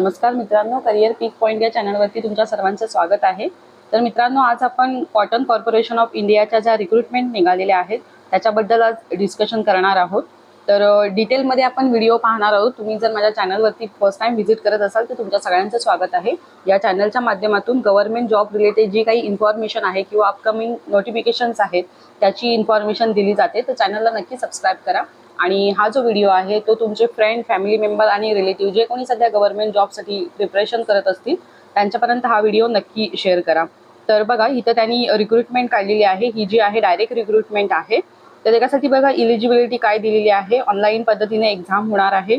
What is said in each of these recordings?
नमस्कार मित्रांनो करिअर पीक पॉईंट या चॅनलवरती तुमच्या सर्वांचं स्वागत आहे. तर मित्रांनो आज आपण कॉटन कॉर्पोरेशन ऑफ इंडियाच्या ज्या रिक्रुटमेंट निघालेल्या आहेत त्याच्याबद्दल आज डिस्कशन करणार आहोत. तर डिटेलमध्ये आपण व्हिडिओ पाहणार आहोत. तुम्ही जर माझ्या चॅनलवरती फर्स्ट टाइम व्हिजिट करत असाल तर तुमच्या सगळ्यांचं स्वागत आहे. या चॅनलच्या माध्यमातून गव्हर्नमेंट जॉब रिलेटेड जी काही इन्फॉर्मेशन आहे किंवा अपकमिंग नोटिफिकेशन्स आहेत त्याची इन्फॉर्मेशन दिली जाते. तर चॅनलला नक्की सबस्क्राईब करा. आणि हा जो व्हिडिओ आहे तो तुमचे फ्रेंड फॅमिली मेंबर आणि रिलेटिव्ह जे कोणी सध्या गव्हर्नमेंट जॉबसाठी प्रिपरेशन करत असतील त्यांच्यापर्यंत हा व्हिडिओ नक्की शेअर करा. तर बघा इथं त्यांनी रिक्रुटमेंट काढलेली आहे. ही जी आहे डायरेक्ट रिक्रुटमेंट आहे. तर त्याच्यासाठी बघा इलिजिबिलिटी काय दिलेली आहे? ऑनलाईन पद्धतीने एक्झाम होणार आहे.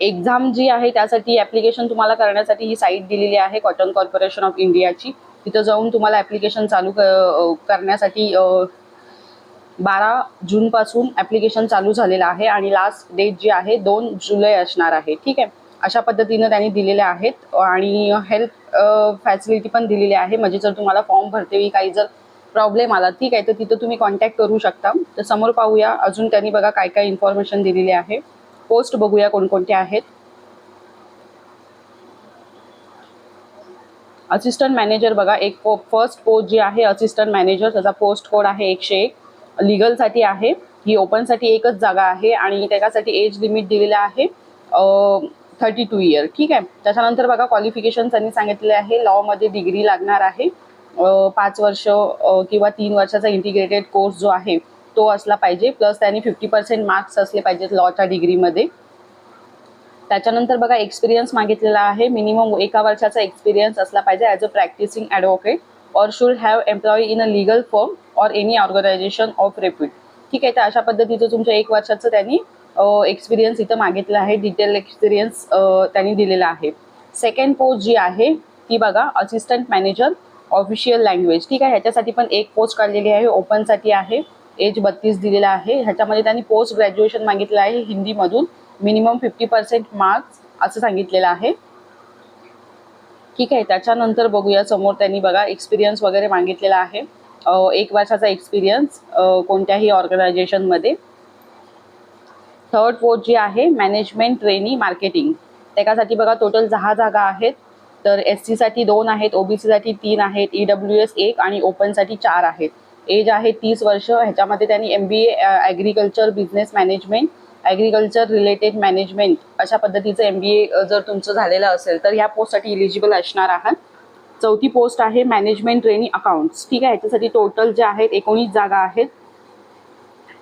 एक्झाम जी आहे त्यासाठी ॲप्लिकेशन तुम्हाला करण्यासाठी ही साईट दिलेली आहे कॉटन कॉर्पोरेशन ऑफ इंडियाची तिथं जाऊन तुम्हाला ॲप्लिकेशन चालू करण्यासाठी बारा जूनपासून ॲप्लिकेशन चालू झालेलं आहे आणि लास्ट डेट जी आहे दोन जुलै असणार आहे. ठीक आहे? अशा पद्धतीनं त्यांनी दिलेल्या आहेत आणि हेल्थ फॅसिलिटी पण दिलेली आहे. म्हणजे जर तुम्हाला फॉर्म भरतेवेळी काही जर प्रॉब्लेम आला ठीक आहे? तर तिथं तुम्ही कॉन्टॅक्ट करू शकता. तर समोर पाहूया. अजून त्यांनी बघा काय काय इन्फॉर्मेशन दिलेली आहे. पोस्ट बघूया कोणकोणते आहेत. असिस्टंट मॅनेजर बघा. एक पो फर्स्ट पोस्ट जी आहे असिस्टंट मॅनेजर त्याचा पोस्ट कोड आहे एकशे एक. लिगलसाठी आहे. ही ओपनसाठी एकच जागा आहे आणि त्याच्यासाठी एज लिमिट दिलेलं आहे थर्टी टू इयर ठीक आहे? त्याच्यानंतर बघा क्वालिफिकेशन त्यांनी सांगितलेले आहे. लॉमध्ये डिग्री लागणार आहे. पाच वर्ष किंवा तीन वर्षाचा इंटिग्रेटेड कोर्स जो आहे तो असला पाहिजे. प्लस त्यांनी फिफ्टी पर्सेंट मार्क्स असले पाहिजेत लॉच्या डिग्रीमध्ये त्याच्यानंतर बघा एक्सपिरियन्स मागितलेला आहे. मिनिमम एका वर्षाचा एक्सपिरियन्स असला पाहिजे as a practising advocate or should have employee in a legal firm or any organisation of repute ठीक आहे तर अशा पद्धतीचं तुमच्या एक वर्षाचं त्यांनी एक्सपिरियन्स इथं मागितलं आहे. डिटेल एक्सपिरियन्स त्यांनी दिलेला आहे. सेकंड पोस्ट जी आहे ती बघा असिस्टंट मॅनेजर ऑफिशियल लँग्वेज ठीक आहे ह्याच्यासाठी पण एक पोस्ट काढलेली आहे. ओपनसाठी आहे. एज बत्तीस दिलेला आहे. ह्याच्यामध्ये त्यांनी पोस्ट ग्रॅज्युएशन मागितलं आहे हिंदीमधून. मिनिमम फिफ्टी पर्सेंट मार्क्स असं सांगितलेलं आहे. ठीक आहे त्याच्यानंतर बघूया. समोर त्यांनी बघा एक्सपिरियन्स वगैरे मागितलेला आहे. एक वर्षाचा एक्सपिरियन्स कोणत्याही ऑर्गनायझेशनमध्ये थर्ड पोस्ट जी आहे मॅनेजमेंट ट्रेनी मार्केटिंग त्याच्यासाठी बघा टोटल दहा जागा आहेत. तर एस सीसाठी दोन आहेत ओ बी सीसाठी तीन आहेत ई डब्ल्यू एस एक आणि ओपनसाठी चार आहेत. एज आहे तीस वर्ष ह्याच्यामध्ये त्यांनी M B A agriculture business management agriculture related management अशा पद्धतीचं एम बी ए जर तुमचं झालेलं असेल तर ह्या पोस्टसाठी इलिजिबल असणार आहात. चौथी पोस्ट आहे मॅनेजमेंट ट्रेनिंग अकाउंट्स ठीक आहे? ह्याच्यासाठी टोटल जे आहेत एकोणीस जागा आहेत.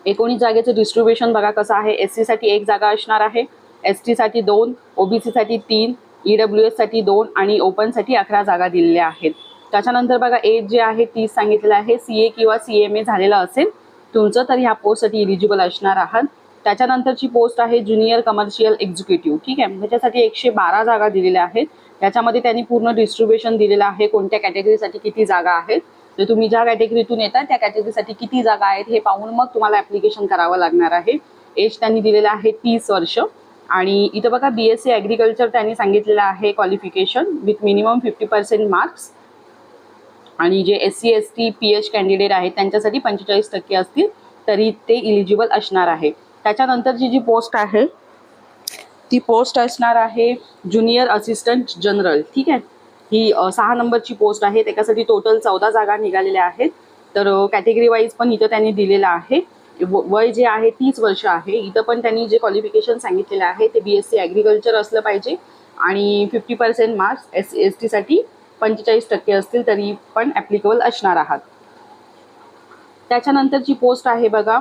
एकोणीस जागेचं डिस्ट्रीब्युशन बघा कसं आहे. एस सीसाठी एक जागा असणार आहे. एस टीसाठी दोन ओ ओबीसीसाठी तीन ई डब्ल्यू एससाठी दोन आणि ओपनसाठी अकरा जागा दिलेल्या आहेत. त्याच्यानंतर बघा एज जे आहे तीस सांगितलेलं आहे. सी ए किंवा सी एम ए झालेलं असेल तुमचं तर ह्या पोस्टसाठी इलिजिबल असणार आहात. त्याच्यानंतरची पोस्ट आहे ज्युनियर कमर्शियल एक्झिक्युटिव्ह. ठीक आहे? ह्याच्यासाठी एकशे बारा जागा दिलेल्या आहेत. त्याच्यामध्ये त्यांनी पूर्ण डिस्ट्रीब्युशन दिलेलं आहे. कोणत्या कॅटेगरीसाठी किती जागा आहेत? तर तुम्ही ज्या कॅटेगरीतून येता त्या कॅटेगरीसाठी किती जागा आहेत हे पाहून मग तुम्हाला ॲप्लिकेशन करावं लागणार आहे. एज त्यांनी दिलेलं आहे तीस वर्ष. आणि इथं बघा बी एस सी ॲग्रिकल्चर त्यांनी सांगितलेलं आहे qualification with minimum fifty percent marks आणि जे S C S T P H candidate आहेत त्यांच्यासाठी पंचेचाळीस टक्के असतील तरी ते इलिजिबल असणार आहे. त्याच्यानंतरची जी पोस्ट आहे ती पोस्ट असणार आहे ज्युनियर असिस्टंट जनरल. ठीक आहे? ही सहा नंबरची पोस्ट आहे. त्याच्यासाठी टोटल चौदा जागा निघालेल्या आहेत. तर कॅटेगरी वाईज पण इथं त्यांनी दिलेलं आहे. व- वय जे आहे तीस वर्ष आहे. इथं पण त्यांनी जे क्वालिफिकेशन सांगितलेलं आहे ते बी एस सी ॲग्रिकल्चर असलं पाहिजे. आणि fifty percent marks S S टीसाठी पंचेचाळीस टक्के असतील तरी पण ॲप्लिकेबल असणार आहात. त्याच्यानंतरची पोस्ट आहे बघा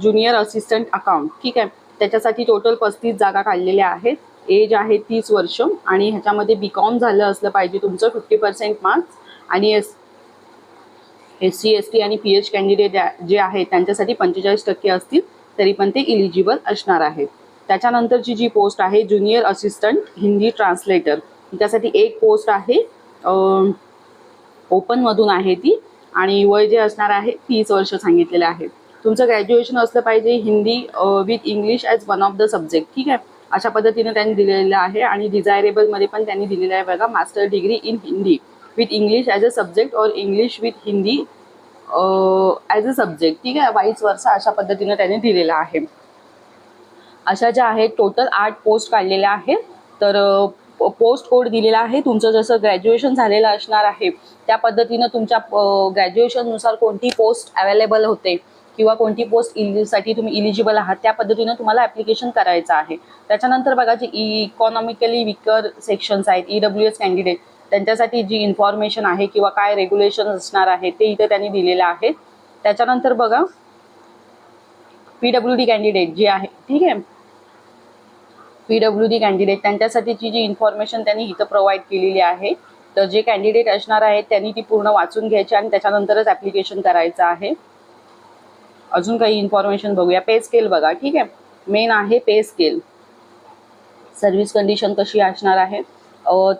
ज्युनियर असिस्टंट अकाउंट ठीक आहे? त्याच्यासाठी टोटल पस्तीस जागा काढलेल्या आहेत. एज आहे तीस वर्ष आणि ह्याच्यामध्ये बी कॉम झालं असलं पाहिजे तुमचं फिफ्टी पर्सेंट मार्क्स आणि S S C S T आणि पी एच कॅन्डिडेट जे आहेत त्यांच्यासाठी पंचेचाळीस टक्के असतील तरी पण ते इलिजिबल असणार आहेत. त्याच्यानंतरची जी पोस्ट आहे ज्युनियर असिस्टंट हिंदी ट्रान्सलेटर त्यासाठी एक पोस्ट आहे ओपनमधून आहे ती. आणि वय जे असणार आहे तीस वर्ष सांगितलेलं आहे तुमचं ग्रॅज्युएशन असलं पाहिजे Hindi with English as one of the subject ठीक आहे? अशा पद्धतीने त्यांनी दिलेलं आहे आणि डिझायरेबलमध्ये पण त्यांनी दिलेलं आहे बघा master degree in Hindi with English as a subject और English with Hindi as a subject ठीक आहे? वाईस वर्ष अशा पद्धतीनं त्यांनी दिलेलं आहे. अशा ज्या आहेत टोटल आठ पोस्ट काढलेल्या आहेत. तर पोस्ट कोड दिलेला आहे. तुमचं जसं ग्रॅज्युएशन झालेलं असणार आहे त्या पद्धतीनं तुमच्या ग्रॅज्युएशननुसार कोणती पोस्ट अवेलेबल होते किंवा कोणती पोस्ट इलिसाठी तुम्ही इलिजिबल आहात त्या पद्धतीनं तुम्हाला ॲप्लिकेशन करायचं आहे. त्याच्यानंतर बघा जे इकॉनॉमिकली विकर सेक्शन्स आहेत ई डब्ल्यू एस कॅन्डिडेट त्यांच्यासाठी जी इन्फॉर्मेशन आहे किंवा काय रेग्युलेशन असणार आहे ते इथे त्यांनी दिलेलं आहे. त्याच्यानंतर बघा पी डब्ल्यू डी कॅन्डिडेट जे आहे ठीक आहे? पी डब्ल्यू डी कॅन्डिडेट त्यांच्यासाठीची जी इन्फॉर्मेशन त्यांनी इथं प्रोव्हाइड केलेली आहे तर जे कॅन्डिडेट असणार आहेत त्यांनी ती पूर्ण वाचून घ्यायची आणि त्याच्यानंतरच ॲप्लिकेशन करायचं आहे. अजून काही इन्फॉर्मेशन बघूया. पे स्केल बघा ठीक आहे? मेन आहे पे स्केल सर्व्हिस कंडिशन कशी असणार आहे?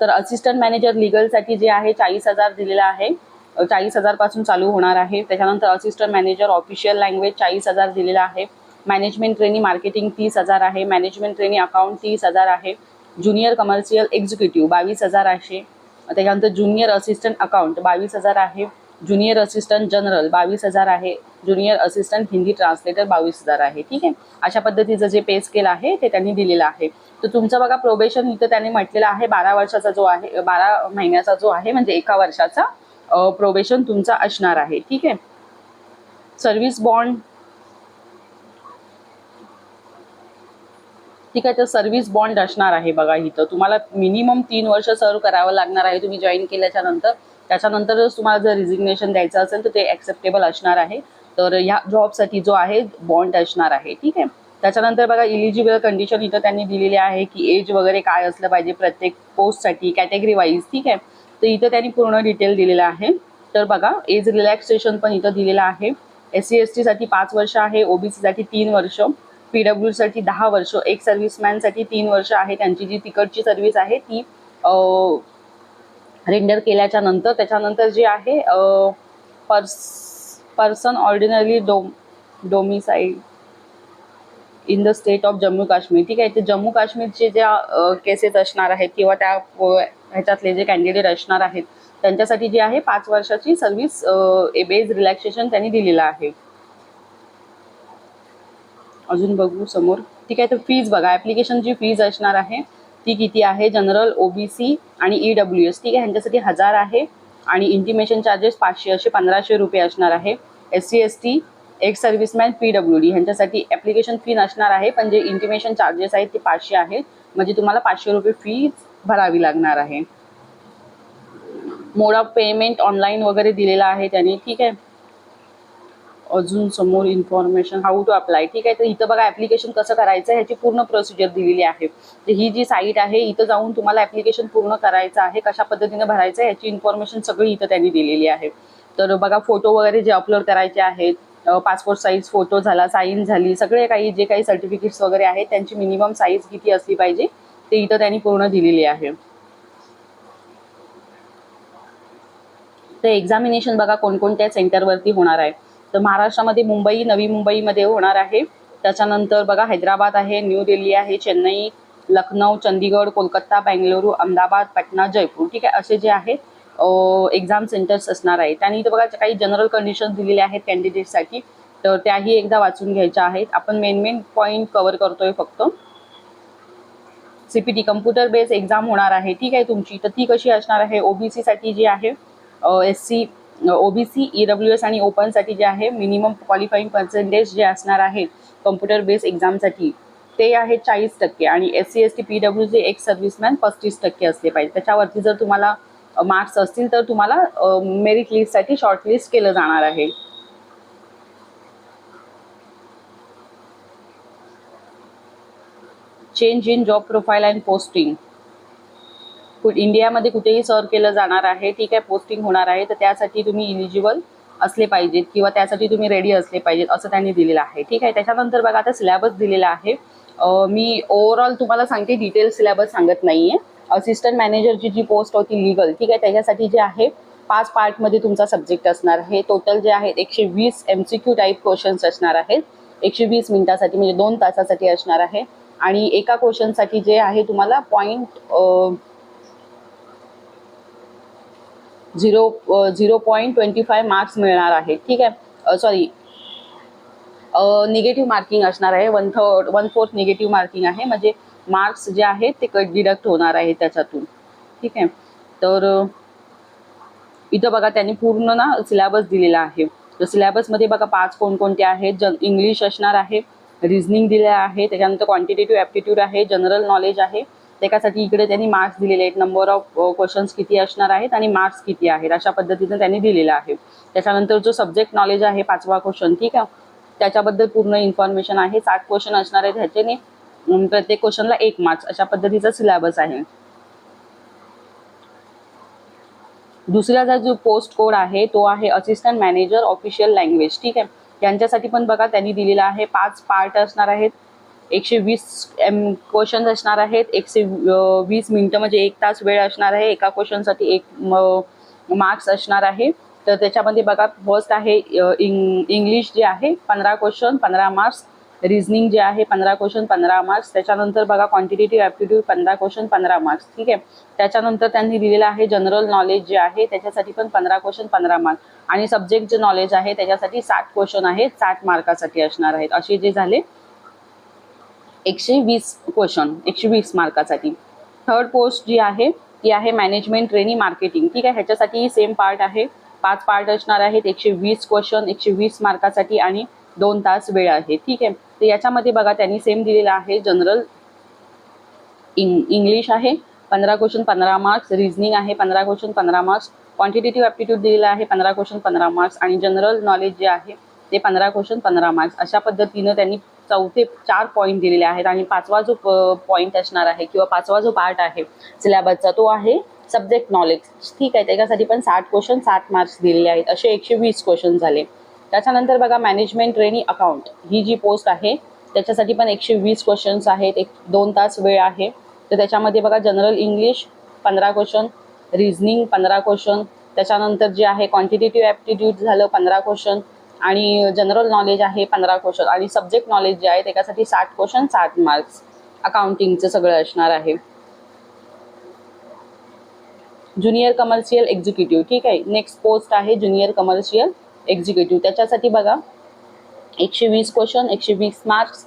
तर असिस्टंट मॅनेजर लिगलसाठी जे आहे चाळीस हजार दिलेलं आहे. चाळीस हजारपासून चालू होणार आहे. त्याच्यानंतर असिस्टंट मॅनेजर ऑफिशियल लँग्वेज चाळीस हजार दिलेला आहे. मॅनेजमेंट ट्रेनी मार्केटिंग तीस हजार आहे मॅनेजमेंट ट्रेनी अकाउंट तीस हजार आहे ज्युनियर कमर्शियल एक्झिक्युटिव्ह बावीस हजार आहे. त्याच्यानंतर ज्युनियर असिस्टंट अकाउंट बावीस हजार आहे ज्युनियर असिस्टंट जनरल बावीस हजार आहे ज्युनियर असिस्टंट हिंदी ट्रान्सलेटर बावीस हजार आहे. ठीक आहे? अशा पद्धतीचं जे पे स्केल आहे ते त्यांनी दिलेलं आहे. तर तुमचं बघा प्रोबेशन इथं त्यांनी म्हटलेलं आहे बारा वर्षाचा जो आहे बारा महिन्याचा जो आहे म्हणजे एका वर्षाचा प्रोबेशन तुमचा असणार आहे. ठीक आहे? सर्व्हिस बॉन्ड ठीक आहे तर सर्व्हिस बॉन्ड असणार आहे बघा इथं. तुम्हाला मिनिमम तीन वर्ष सर्व करावं लागणार आहे. तुम्ही जॉईन केल्याच्यानंतर त्याच्यानंतरच तुम्हाला जर रिझिग्नेशन द्यायचं असेल तर ते ॲक्सेप्टेबल असणार आहे. तर ह्या जॉबसाठी जो आहे बॉन्ड असणार आहे. ठीक आहे? त्याच्यानंतर बघा इलिजिबल कंडिशन इथं त्यांनी दिलेली आहे की एज वगैरे काय असलं पाहिजे प्रत्येक पोस्टसाठी कॅटेगरी वाईज ठीक आहे? तर इथं त्यांनी पूर्ण डिटेल दिलेलं आहे. तर बघा एज रिलॅक्सेशन पण इथं दिलेलं आहे. एस सी एस टीसाठी पाच वर्ष आहे ओबीसीसाठी तीन वर्ष. पी डब्ल्यूसाठी दहा वर्ष एक सर्व्हिसमॅनसाठी तीन वर्ष आहे त्यांची जी तिकडची सर्व्हिस आहे ती रेंडर केल्याच्यानंतर. त्याच्यानंतर जे आहे purse person ordinary dome domicile in the state of Jammu Kashmir. ठीक आहे ते जम्मू काश्मीरचे ज्या केसेस असणार आहेत किंवा त्या ह्याच्यातले जे कॅन्डिडेट असणार आहेत त्यांच्यासाठी जी आहे पाच वर्षाची सर्व्हिस बेज रिलॅक्सेशन त्यांनी दिलेलं आहे. अजून बघू समोर. ठीक आहे तर फीज बघा. ॲप्लिकेशनची फीज असणार आहे. ती किती आहे? जनरल ओबीसी आणि ई डब्ल्यू एस ठीक आहे ह्यांच्यासाठी हजार आहे. आणि इंटिमेशन चार्जेस पाचशे असे पंधराशे रुपये असणार आहे. S C S T ex serviceman P W D ह्यांच्यासाठी ॲप्लिकेशन फी नसणार आहे पण जे इंटिमेशन चार्जेस आहेत ते पाचशे आहेत. म्हणजे तुम्हाला पाचशे रुपये फीज भरावी लागणार आहे. मोड ऑफ पेमेंट ऑनलाईन वगैरे दिलेला आहे त्याने. ठीक आहे. अजून समोर इन्फॉर्मेशन हाऊ टू अप्लाय ठीक आहे? तर इथं बघा ऍप्लिकेशन कसं करायचं ह्याची पूर्ण प्रोसिजर दिलेली आहे. तर ही जी साईट आहे इथं जाऊन तुम्हाला ऍप्लिकेशन पूर्ण करायचं आहे कशा पद्धतीने भरायचं आहे ह्याची इन्फॉर्मेशन सगळी इथं त्यांनी दिलेली आहे. तर बघा फोटो वगैरे जे अपलोड करायचे आहेत पासपोर्ट साईज फोटो झाला साईन झाली सगळे काही जे काही सर्टिफिकेट्स वगैरे आहेत त्यांची मिनिमम साईज किती असली पाहिजे ते इथं त्यांनी पूर्ण दिलेली आहे. तर एक्झामिनेशन बघा कोणकोणत्या सेंटरवरती होणार आहे. तर महाराष्ट्रामध्ये मुंबई नवी मुंबईमध्ये होणार आहे. त्याच्यानंतर बघा हैदराबाद आहे न्यू दिल्ली आहे चेन्नई लखनौ चंदीगड कोलकाता बेंगलुरू अहमदाबाद पटना जयपूर. ठीक आहे असे जे आहेत एक्झाम सेंटर्स असणार आहे त्याने इथं बघा काही जनरल कंडिशन दिलेले आहेत कॅन्डिडेटसाठी तर त्याही एकदा वाचून घ्यायच्या आहेत. आपण मेन मेन पॉईंट कव्हर करतोय फक्त. सीपीटी कम्प्युटर बेस एक्झाम होणार आहे. ठीक आहे तुमची. तर ती कशी असणार आहे? ओबीसीसाठी जी आहे S C OBC E W S आणि ओपनसाठी जे आहे मिनिमम क्वालिफाईंग पर्सेंटेज जे असणार आहे कम्प्युटर बेस एक्झामसाठी ते आहे चाळीस टक्के आणि S C S T P W जे एक सर्व्हिसमॅन पस्तीस टक्के असले पाहिजे. त्याच्यावरती जर तुम्हाला मार्क्स असतील तर तुम्हाला मेरिट लिस्टसाठी शॉर्ट लिस्ट केलं जाणार आहे. Change in job profile and posting इंडियामध्ये कुठेही सर्व केलं जाणार आहे ठीक आहे पोस्टिंग होणार आहे तर त्यासाठी तुम्ही इलिजिबल असले पाहिजेत किंवा त्यासाठी तुम्ही रेडी असले पाहिजेत असं त्यांनी दिलेलं आहे ठीक आहे. त्याच्यानंतर बघा आता सिलेबस दिलेला आहे. मी ओव्हरऑल तुम्हाला सांगते डिटेल सिलेबस सांगत नाही आहे असिस्टंट मॅनेजरची जी पोस्ट होती लिगल ठीक आहे त्याच्यासाठी जे आहे पाच पार्टमध्ये तुमचा सब्जेक्ट असणार आहे. टोटल जे आहेत एकशे वीस M C Q type questions असणार आहेत. एकशे वीस मिनिटासाठी म्हणजे दोन तासासाठी असणार आहे. आणि एका क्वेश्चनसाठी जे आहे तुम्हाला point zero zero point twenty five marks मिळणार आहे. ठीक आहे? सॉरी निगेटिव्ह मार्किंग असणार आहे. One third one fourth negative marking आहे. म्हणजे मार्क्स जे आहेत ते कट डिडक्ट होणार आहे त्याच्यातून. ठीक आहे? तर इथं बघा त्यांनी पूर्ण ना सिलेबस दिलेला आहे. तर सिलेबसमध्ये बघा पाच कोणकोणते आहेत. जन इंग्लिश असणार आहे. रिझनिंग दिले आहे. त्याच्यानंतर क्वांटिटेटिव्ह ॲप्टिट्यूड आहे. जनरल नॉलेज आहे. त्याच्यासाठी इकडे त्यांनी मार्क्स दिलेले आहेत. नंबर ऑफ क्वेश्चन्स किती असणार आहेत आणि मार्क्स किती आहेत. अशा पद्धतीने त्यांनी दिलेला आहे. त्याच्यानंतर जो सब्जेक्ट नॉलेज आहे पाचवा क्वेश्चन ठीक आहे? त्याच्याबद्दल पूर्ण इन्फॉर्मेशन आहे. साठ क्वेश्चन असणार आहेत ह्याच्याने. प्रत्येक क्वेश्चनला एक मार्क्स अशा पद्धतीचा सिलेबस आहे. दुसऱ्याचा जो पोस्ट कोड आहे तो आहे असिस्टंट मॅनेजर ऑफिशियल लँग्वेज ठीक आहे? यांच्यासाठी पण बघा त्यांनी दिलेला आहे. पाच पार्ट असणार आहेत. एकशे वीस एम क्वेश्चन्स असणार आहेत. एकशे वीस मिनटं म्हणजे एक तास वेळ असणार आहे. एका क्वेश्चनसाठी एक मार्क्स असणार आहे. तर त्याच्यामध्ये बघा फर्स्ट आहे इंग इंग्लिश जे आहे पंधरा क्वेश्चन पंधरा मार्क्स रिझनिंग जे आहे पंधरा क्वेश्चन पंधरा मार्क्स त्याच्यानंतर बघा क्वांटिटेटिव्ह ॲप्टिट्यूड पंधरा क्वेश्चन पंधरा मार्क्स ठीक आहे? त्याच्यानंतर त्यांनी दिलेलं आहे जनरल नॉलेज जे आहे त्याच्यासाठी पण पंधरा क्वेश्चन पंधरा मार्क्स आणि सब्जेक्ट जे नॉलेज आहे त्याच्यासाठी साठ क्वेश्चन आहे साठ मार्कासाठी असणार आहेत. असे जे झाले एकशे वीस क्वेश्चन एकशे वीस मार्कासाठी. थर्ड पोस्ट जी आहे ती आहे मॅनेजमेंट ट्रेनिंग मार्केटिंग ठीक आहे ह्याच्यासाठी सेम पार्ट आहे. पाच पार्ट असणार आहेत एकशे वीस क्वेश्चन एकशे वीस मार्कासाठी आणि दोन तास वेळ आहे. ठीक आहे तर याच्यामध्ये बघा त्यांनी सेम दिलेलं आहे जनरल इंग इंग्लिश आहे पंधरा क्वेश्चन पंधरा मार्क्स रिझनिंग आहे पंधरा क्वेश्चन पंधरा मार्क्स क्वांटिटेटिव्ह ॲप्टिट्यूड दिलेला आहे पंधरा क्वेश्चन पंधरा मार्क्स आणि जनरल नॉलेज जे आहे ते पंधरा क्वेश्चन पंधरा मार्क्स अशा पद्धतीनं त्यांनी चौथे चार पॉईंट दिलेले आहेत आणि पाचवा जो पॉईंट असणार आहे किंवा पाचवा जो पार्ट आहे सिलेबसचा तो आहे सब्जेक्ट नॉलेज ठीक आहे त्याच्यासाठी पण साठ क्वेश्चन साठ मार्क्स दिलेले आहेत. असे एकशे वीस क्वेश्चन झाले. त्याच्यानंतर बघा मॅनेजमेंट ट्रेनिंग अकाउंट ही जी पोस्ट आहे त्याच्यासाठी पण एकशे वीस क्वेश्चन्स आहेत. एक दोन तास वेळ आहे. तर त्याच्यामध्ये बघा जनरल इंग्लिश पंधरा क्वेश्चन रिझनिंग पंधरा क्वेश्चन त्याच्यानंतर जे आहे क्वांटिटेटिव्ह ॲप्टिट्यूड झालं पंधरा क्वेश्चन आणि जनरल नॉलेज आहे पंधरा क्वेश्चन आणि सब्जेक्ट नॉलेज जे आहे त्याच्यासाठी साठ क्वेश्चन साठ मार्क्स अकाउंटिंगचं सगळं असणार आहे. ज्युनियर कमर्शियल एक्झिक्युटिव्ह ठीक आहे? नेक्स्ट पोस्ट आहे ज्युनियर कमर्शियल एक्झिक्युटिव्ह त्याच्यासाठी बघा एकशे वीस क्वेश्चन एकशे वीस मार्क्स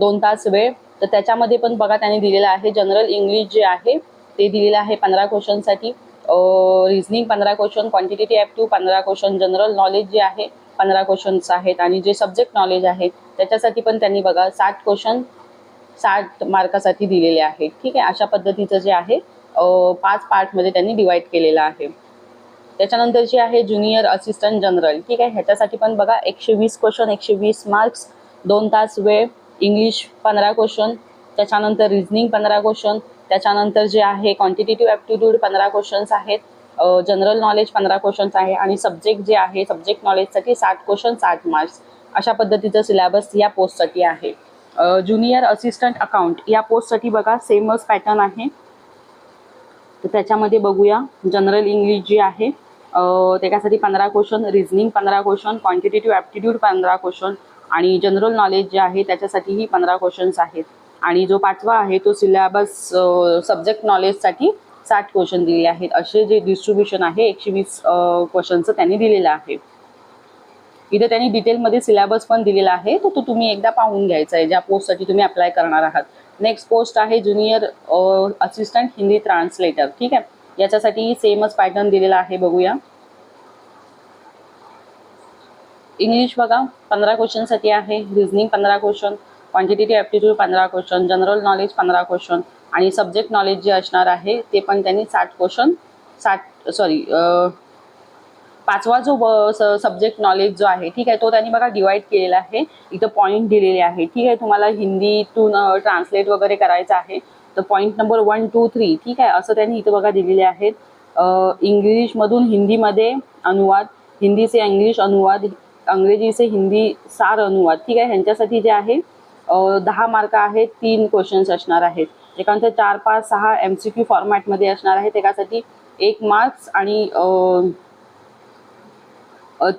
दोन तास वेळ. तर त्याच्यामध्ये पण बघा त्याने दिलेलं आहे जनरल इंग्लिश जे आहे ते दिलेलं आहे पंधरा क्वेश्चनसाठी रिझनिंग पंधरा क्वेश्चन क्वांटिटेटिव्ह ॲप्टिव्ह पंधरा क्वेश्चन जनरल नॉलेज जे आहे पंधरा क्वेश्चन्स आहेत आणि जे सब्जेक्ट नॉलेज आहे त्याच्यासाठी पण त्यांनी बघा साठ क्वेश्चन साठ मार्कासाठी दिलेले आहेत ठीक आहे? अशा पद्धतीचं जे आहे पाच पार्टमध्ये त्यांनी डिवाईड केलेलं आहे. त्याच्यानंतर जे आहे ज्युनियर असिस्टंट जनरल ठीक आहे? ह्याच्यासाठी पण बघा एकशे वीस क्वेश्चन एकशे वीस मार्क्स दोन तास वेळ इंग्लिश पंधरा क्वेश्चन त्याच्यानंतर रिझनिंग पंधरा क्वेश्चन त्याच्यानंतर जे आहे क्वांटिटेटिव्ह ॲप्टिट्यूड पंधरा क्वेश्चन्स आहेत. जनरल नॉलेज पंधरा क्वेश्चन्स आहे आणि सब्जेक्ट जे आहे सब्जेक्ट नॉलेजसाठी साठ क्वेश्चन साठ मार्क्स अशा पद्धतीचं सिलेबस या पोस्टसाठी आहे. ज्युनियर असिस्टंट अकाउंट या पोस्टसाठी बघा सेमच पॅटर्न आहे. तर त्याच्यामध्ये बघूया जनरल इंग्लिश जी आहे त्याच्यासाठी पंधरा क्वेश्चन रिझनिंग पंधरा क्वेश्चन क्वांटिटेटिव्ह ॲप्टिट्यूड पंधरा क्वेश्चन आणि जनरल नॉलेज जे आहे त्याच्यासाठीही पंधरा क्वेश्चन्स आहेत. आणि जो पाचवा आहे तो सिलेबस सब्जेक्ट नॉलेजसाठी साठ क्वेश्चन दिले आहेत. असे जे डिस्ट्रीब्युशन आहे एकशे वीस क्वेश्चनचं त्यांनी दिलेलं आहे. इथे त्यांनी डिटेलमध्ये सिलेबस पण दिलेला आहे. तर तो तुम्ही एकदा पाहून घ्यायचा आहे. ज्या पोस्टसाठी तुम्ही अप्लाय करणार आहात. नेक्स्ट पोस्ट आहे ज्युनियर असिस्टंट हिंदी ट्रान्सलेटर ठीक आहे? याच्यासाठी सेमच पॅटर्न दिलेला आहे. बघूया. इंग्लिश बघा. पंधरा क्वेश्चनसाठी आहे. रिझनिंग पंधरा क्वेश्चन क्वांटिटेटिव्ह ॲप्टिट्यूड पंधरा क्वेश्चन जनरल नॉलेज पंधरा क्वेश्चन आणि सब्जेक्ट नॉलेज जे असणार आहे ते पण त्यांनी साठ क्वेश्चन साठ सॉरी पाचवा जो सब्जेक्ट नॉलेज जो आहे ठीक आहे तो त्यांनी बघा डिवाइड केलेला आहे. इथं पॉईंट दिलेले आहे. ठीक आहे तुम्हाला हिंदीतून ट्रान्सलेट वगैरे करायचं आहे. तर point number one two three ठीक आहे असं त्यांनी इथं बघा दिलेले आहेत. इंग्लिशमधून हिंदीमध्ये अनुवाद हिंदीचे इंग्लिश अनुवाद अंग्रेजीचे हिंदी सार अनुवाद ठीक आहे ह्यांच्यासाठी जे आहे दहा मार्क आहेत तीन क्वेश्चन्स असणार आहेत. एकांतर चार पाच सहा एम सी क्यू फॉर्मॅटमध्ये असणार आहे त्याच्यासाठी एक मार्क्स आणि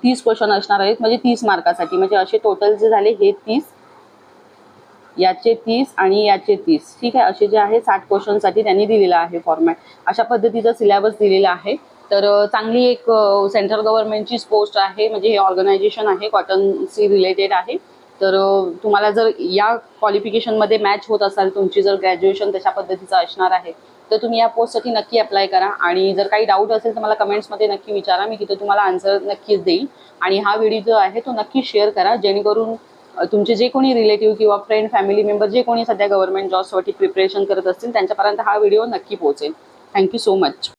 तीस क्वेश्चन असणार आहेत. म्हणजे तीस मार्कासाठी. म्हणजे असे टोटल जे झाले हे तीस याचे तीस आणि याचे तीस. ठीक आहे? असे जे आहे साठ क्वेश्चनसाठी त्यांनी दिलेला आहे फॉर्मॅट अशा पद्धतीचा सिलेबस दिलेला आहे. तर चांगली एक सेंट्रल गव्हर्नमेंटचीच पोस्ट आहे. म्हणजे हे ऑर्गनायझेशन आहे कॉटन सी रिलेटेड आहे. तर तुम्हाला जर या क्वालिफिकेशनमध्ये मॅच होत असाल तुमची जर ग्रॅज्युएशन तशा पद्धतीचं असणार आहे तर तुम्ही या पोस्टसाठी नक्की अप्लाय करा. आणि जर काही डाऊट असेल तर मला कमेंट्समध्ये नक्की विचारा. मी तिथे तुम्हाला आन्सर नक्कीच देईन आणि हा व्हिडिओ जो आहे तो नक्की शेअर करा. जेणेकरून तुमचे जे कोणी रिलेटिव्ह किंवा फ्रेंड फॅमिली मेंबर जे कोणी सध्या गव्हर्नमेंट जॉबसाठी प्रिपरेशन करत असतील त्यांच्यापर्यंत हा व्हिडिओ नक्की पोहोचेल. Thank you so much